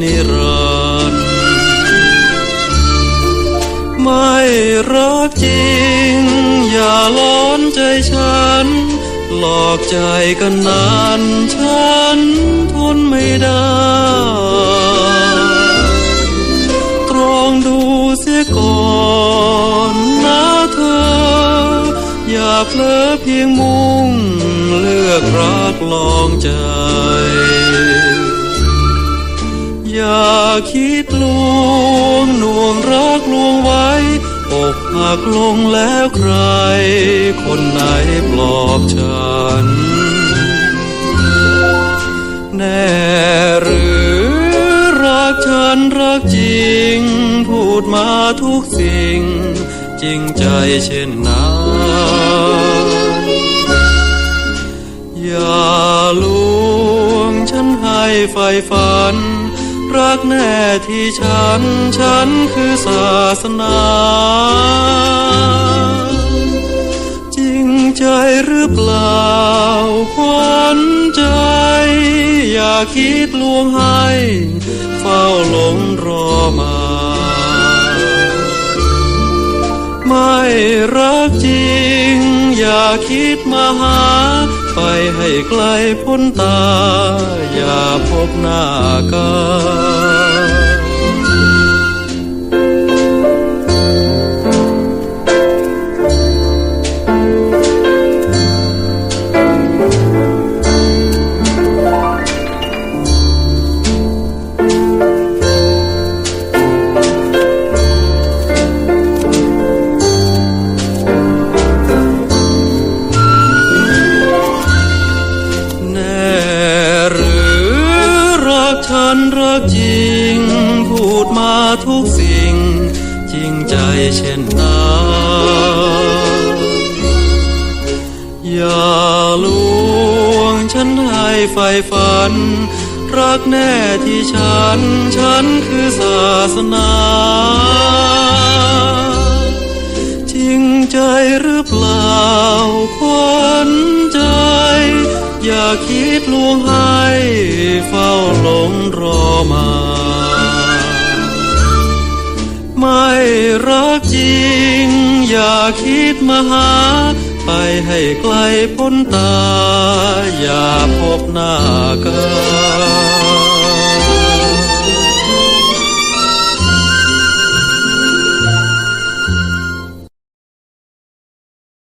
นิรันดร์ไม่รักจริง อย่าล้อนใจฉัน หลอกใจกันนานฉันทนไม่ได้ ตรองดูเสียก่อนนะเธอ อย่าเพลอเพียงมุ่ง เลือกรักลองใจ อย่าคิดลวงหน่วงรักลวงไว้อกหักลงแล้วใคร คนไหนปลอบฉัน แน่หรือรักฉันรักจริง พูดมาทุกสิ่ง จริงใจเช่นนั้นอย่าลวงฉันให้ไฟฝัน รักแน่ที่ฉัน ฉันคือศาสนา จริงใจหรือเปล่าควันใจ อย่าคิดลวงให้ เฝ้าหลงรอมา ไม่รักจริง อย่าคิดมาหา ไปให้ไกลพ้นตา อย่าพบหน้ากัน ฉันรักจริง พูดมาทุกสิ่ง จริงใจเช่นนั้นอย่าลวงฉันให้ไฟฝัน รักแน่ที่ฉัน ฉันคือศาสนาจริงใจหรือเปล่าควันใจ อย่าคิดลวงให้เฝ้าหลงรอมา ไม่รักจริง อย่าคิดมาหา ไปให้ไกลพ้นตา อย่าพบหน้ากัน